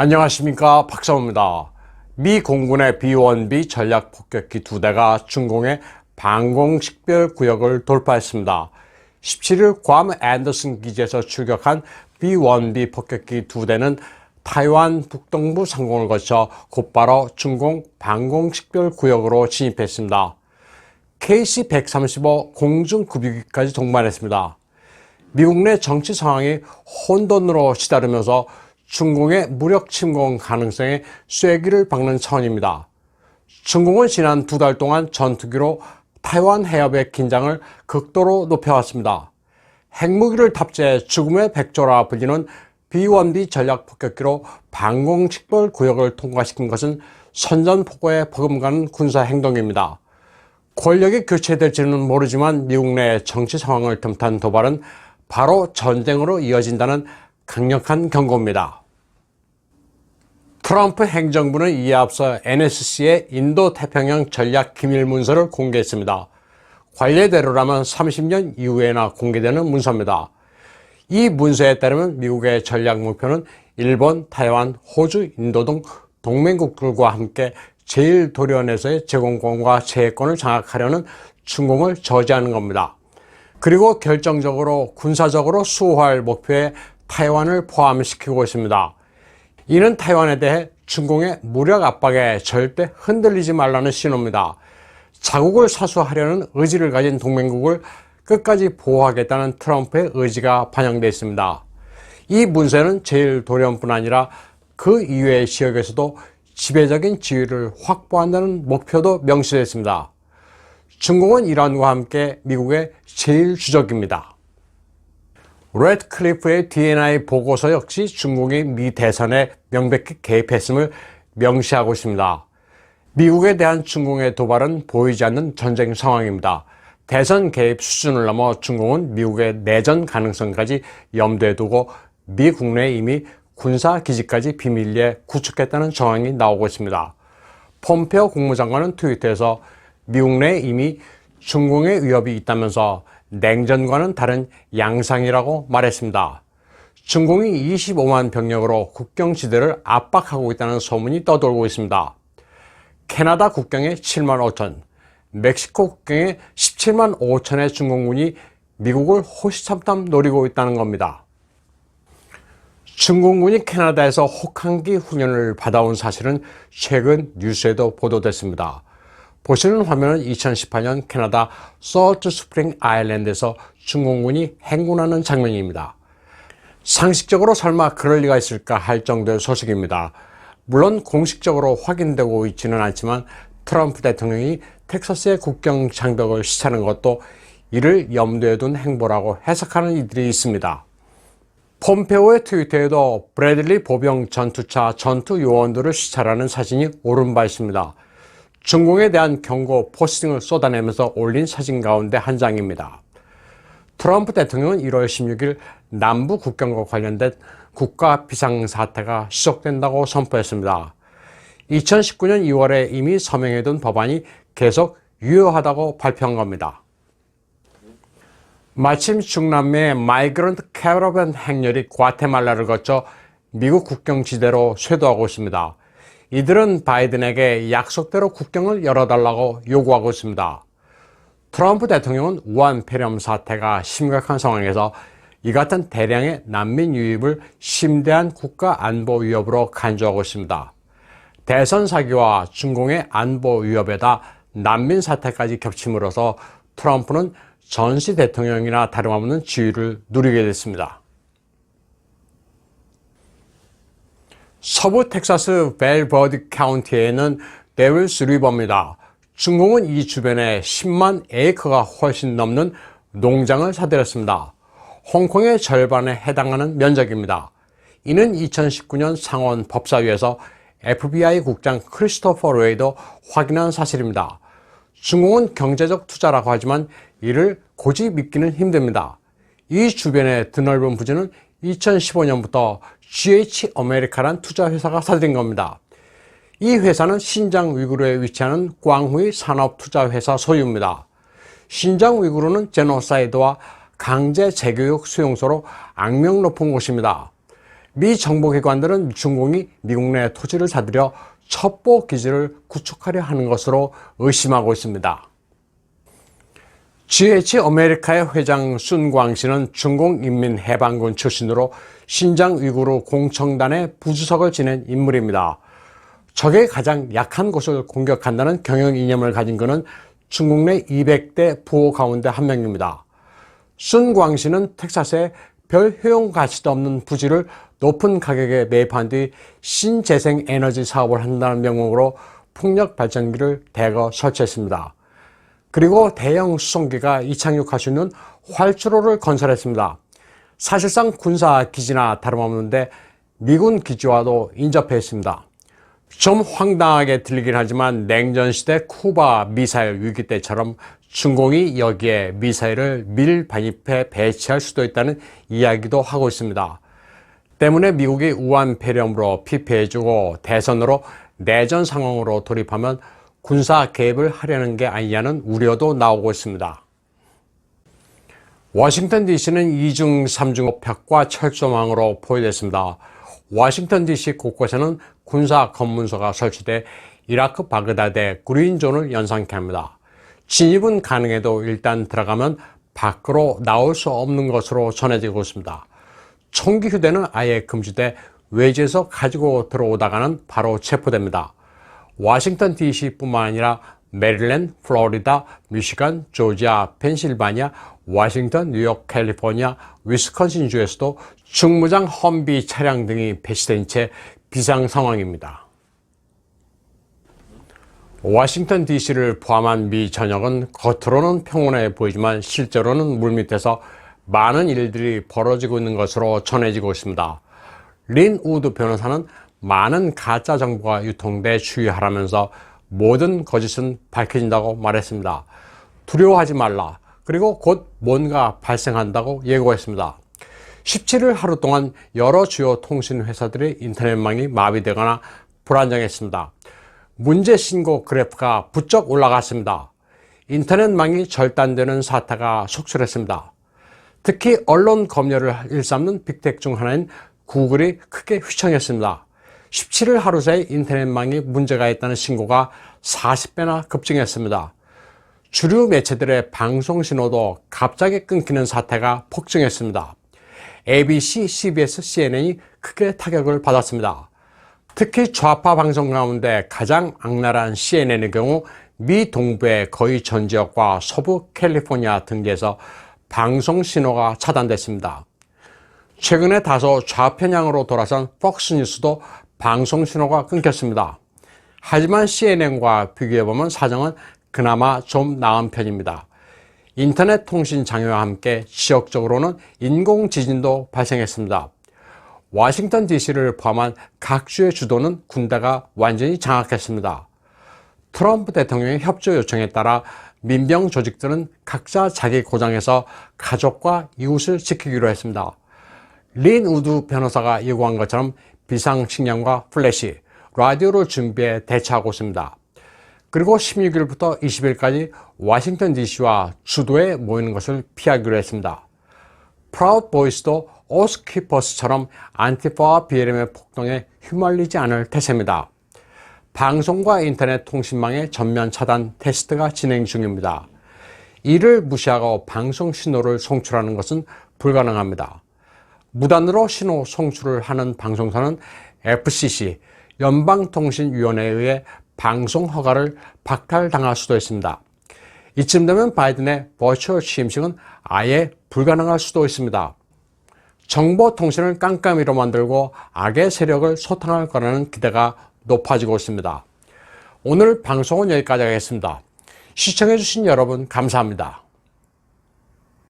안녕하십니까 박사호입니다. 미 공군의 B-1B 전략 폭격기 두 대가 중공의 방공식별 구역을 돌파했습니다. 17일 괌 앤더슨 기지에서 출격한 B-1B 폭격기 두 대는 타이완 북동부 상공을 거쳐 곧바로 중공 방공식별 구역으로 진입했습니다. KC-135 공중급유기까지 동반했습니다. 미국 내 정치 상황이 혼돈으로 시다르면서 중공의 무력 침공 가능성에 쐐기를 박는 차원입니다. 중공은 지난 두 달 동안 전투기로 타이완 해협의 긴장을 극도로 높여왔습니다. 핵무기를 탑재해 죽음의 백조라 불리는 B-1B 전략 폭격기로 방공식별 구역을 통과시킨 것은 선전포고에 버금가는 군사 행동입니다. 권력이 교체될지는 모르지만 미국 내 정치 상황을 틈탄 도발은 바로 전쟁으로 이어진다는 강력한 경고입니다. 트럼프 행정부는 이에 앞서 NSC의 인도 태평양 전략 기밀 문서를 공개했습니다. 관례대로라면 30년 이후에나 공개되는 문서입니다. 이 문서에 따르면 미국의 전략 목표는 일본, 타이완, 호주, 인도 등 동맹국들과 함께 제1도련에서의 제공권과 제해권을 장악하려는 충공을 저지하는 겁니다. 그리고 결정적으로 군사적으로 수호할 목표에 타이완을 포함시키고 있습니다. 이는 타이완에 대해 중공의 무력 압박에 절대 흔들리지 말라는 신호입니다. 자국을 사수하려는 의지를 가진 동맹국을 끝까지 보호하겠다는 트럼프의 의지가 반영되어 있습니다. 이 문서는 제1도련뿐 아니라 그 이외의 지역에서도 지배적인 지위를 확보한다는 목표도 명시됐습니다. 중공은 이란과 함께 미국의 제1주적입니다. 레드클리프의 D&I 보고서 역시 중국이 미 대선에 명백히 개입했음을 명시하고 있습니다. 미국에 대한 중국의 도발은 보이지 않는 전쟁 상황입니다. 대선 개입 수준을 넘어 중국은 미국의 내전 가능성까지 염두에 두고 미 국내에 이미 군사 기지까지 비밀리에 구축했다는 정황이 나오고 있습니다. 폼페오 국무장관은 트위터에서 미국 내에 이미 중공의 위협이 있다면서 냉전과는 다른 양상이라고 말했습니다. 중공이 25만 병력으로 국경지대를 압박하고 있다는 소문이 떠돌고 있습니다. 캐나다 국경에 7만 5천, 멕시코 국경에 17만 5천의 중공군이 미국을 호시탐탐 노리고 있다는 겁니다. 중공군이 캐나다에서 혹한기 훈련을 받아온 사실은 최근 뉴스에도 보도됐습니다. 보시는 화면은 2018년 캐나다 솔트 스프링 아일랜드에서 중공군이 행군하는 장면입니다. 상식적으로 설마 그럴 리가 있을까 할 정도의 소식입니다. 물론 공식적으로 확인되고 있지는 않지만 트럼프 대통령이 텍사스의 국경 장벽을 시차는 것도 이를 염두에 둔 행보라고 해석하는 이들이 있습니다. 폼페오의 트위터에도 브래들리 보병 전투차 전투 요원들을 시찰하는 사진이 오른 바 있습니다. 중공에 대한 경고 포스팅을 쏟아내면서 올린 사진 가운데 한 장입니다. 트럼프 대통령은 1월 16일 남부 국경과 관련된 국가 비상사태가 시속된다고 선포했습니다. 2019년 2월에 이미 서명해둔 법안이 계속 유효하다고 발표한 겁니다. 마침 중남미의 마이그런트 캐러밴 행렬이 과테말라를 거쳐 미국 국경지대로 쇄도하고 있습니다. 이들은 바이든에게 약속대로 국경을 열어달라고 요구하고 있습니다. 트럼프 대통령은 우한 폐렴 사태가 심각한 상황에서 이 같은 대량의 난민 유입을 심대한 국가 안보 위협으로 간주하고 있습니다. 대선 사기와 중공의 안보 위협에다 난민 사태까지 겹침으로써 트럼프는 전시 대통령이나 다름없는 지위를 누리게 됐습니다. 서부 텍사스 벨버드 카운티에는 데빌스 리버입니다. 중공은 이 주변에 10만 에이커가 훨씬 넘는 농장을 사들였습니다. 홍콩의 절반에 해당하는 면적입니다. 이는 2019년 상원 법사위에서 FBI 국장 크리스토퍼 레이도 확인한 사실입니다. 중공은 경제적 투자라고 하지만 이를 고지 믿기는 힘듭니다. 이 주변의 드넓은 부지는 2015년부터 GH 아메리카란 투자 회사가 사들인 겁니다. 이 회사는 신장 위구르에 위치하는 광후의 산업 투자 회사 소유입니다. 신장 위구르는 제노사이드와 강제 재교육 수용소로 악명 높은 곳입니다. 미 정보기관들은 중공이 미국 내 토지를 사들여 첩보 기지를 구축하려 하는 것으로 의심하고 있습니다. GH 아메리카의 회장 순광 씨는 중공인민해방군 출신으로 신장 위구르 공청단의 부주석을 지낸 인물입니다. 적의 가장 약한 곳을 공격한다는 경영 이념을 가진 그는 중국 내 200대 부호 가운데 한 명입니다. 순광 씨는 텍사스에 별 효용 가치도 없는 부지를 높은 가격에 매입한 뒤 신재생 에너지 사업을 한다는 명목으로 풍력 발전기를 대거 설치했습니다. 그리고 대형 수송기가 이착륙할 수 있는 활주로를 건설했습니다. 사실상 군사 기지나 다름없는데 미군 기지와도 인접해 있습니다. 좀 황당하게 들리긴 하지만 냉전 시대 쿠바 미사일 위기 때처럼 중공이 여기에 미사일을 밀 반입해 배치할 수도 있다는 이야기도 하고 있습니다. 때문에 미국이 우한 폐렴으로 피폐해주고 대선으로 내전 상황으로 돌입하면 군사 개입을 하려는 게 아니냐는 우려도 나오고 있습니다. 워싱턴 DC는 이중 삼중 벽과 철조망으로 포위됐습니다. 워싱턴 DC 곳곳에는 군사 검문소가 설치돼 이라크 바그다드의 그린존을 연상케 합니다. 진입은 가능해도 일단 들어가면 밖으로 나올 수 없는 것으로 전해지고 있습니다. 총기 휴대는 아예 금지돼 외지에서 가지고 들어오다가는 바로 체포됩니다. 워싱턴 DC뿐만 아니라 메릴랜드, 플로리다, 미시간, 조지아, 펜실바니아, 워싱턴, 뉴욕, 캘리포니아, 위스콘신 주에서도 중무장 험비 차량 등이 배치된 채 비상 상황입니다. 워싱턴 DC를 포함한 미 전역은 겉으로는 평온해 보이지만 실제로는 물밑에서 많은 일들이 벌어지고 있는 것으로 전해지고 있습니다. 린 우드 변호사는 많은 가짜 정보가 유통돼 주의하라면서 모든 거짓은 밝혀진다고 말했습니다. 두려워하지 말라. 그리고 곧 뭔가 발생한다고 예고했습니다. 17일 하루 동안 여러 주요 통신 회사들의 인터넷망이 마비되거나 불안정했습니다. 문제 신고 그래프가 부쩍 올라갔습니다. 인터넷망이 절단되는 사태가 속출했습니다. 특히 언론 검열을 일삼는 빅텍 중 하나인 구글이 크게 휘청했습니다. 17일 하루 사이 인터넷망이 문제가 있다는 신고가 40배나 급증했습니다. 주류 매체들의 방송 신호도 갑자기 끊기는 사태가 폭증했습니다. ABC, CBS, CNN이 크게 타격을 받았습니다. 특히 좌파 방송 가운데 가장 악랄한 CNN의 경우 미 동부의 거의 전 지역과 서부 캘리포니아 등지에서 방송 신호가 차단됐습니다. 최근에 다소 좌편향으로 돌아선 폭스뉴스도 방송 신호가 끊겼습니다. 하지만 CNN과 비교해보면 사정은 그나마 좀 나은 편입니다. 인터넷 통신 장애와 함께 지역적으로는 인공 지진도 발생했습니다. 워싱턴 DC를 포함한 각 주의 주도는 군대가 완전히 장악했습니다. 트럼프 대통령의 협조 요청에 따라 민병 조직들은 각자 자기 고장에서 가족과 이웃을 지키기로 했습니다. 린 우드 변호사가 예고한 것처럼 비상식량과 플래시, 라디오를 준비해 대처하고 있습니다. 그리고 16일부터 20일까지 워싱턴 DC와 주도에 모이는 것을 피하기로 했습니다. 프라우드 보이스도 오스키퍼스처럼 안티파와 BLM의 폭동에 휘말리지 않을 태세입니다. 방송과 인터넷 통신망의 전면 차단 테스트가 진행 중입니다. 이를 무시하고 방송 신호를 송출하는 것은 불가능합니다. 무단으로 신호 송출을 하는 방송사는 FCC, 연방통신위원회에 의해 방송 허가를 박탈당할 수도 있습니다. 이쯤 되면 바이든의 버추얼 취임식은 아예 불가능할 수도 있습니다. 정보통신을 깜깜이로 만들고 악의 세력을 소탕할 거라는 기대가 높아지고 있습니다. 오늘 방송은 여기까지 하겠습니다. 시청해주신 여러분 감사합니다.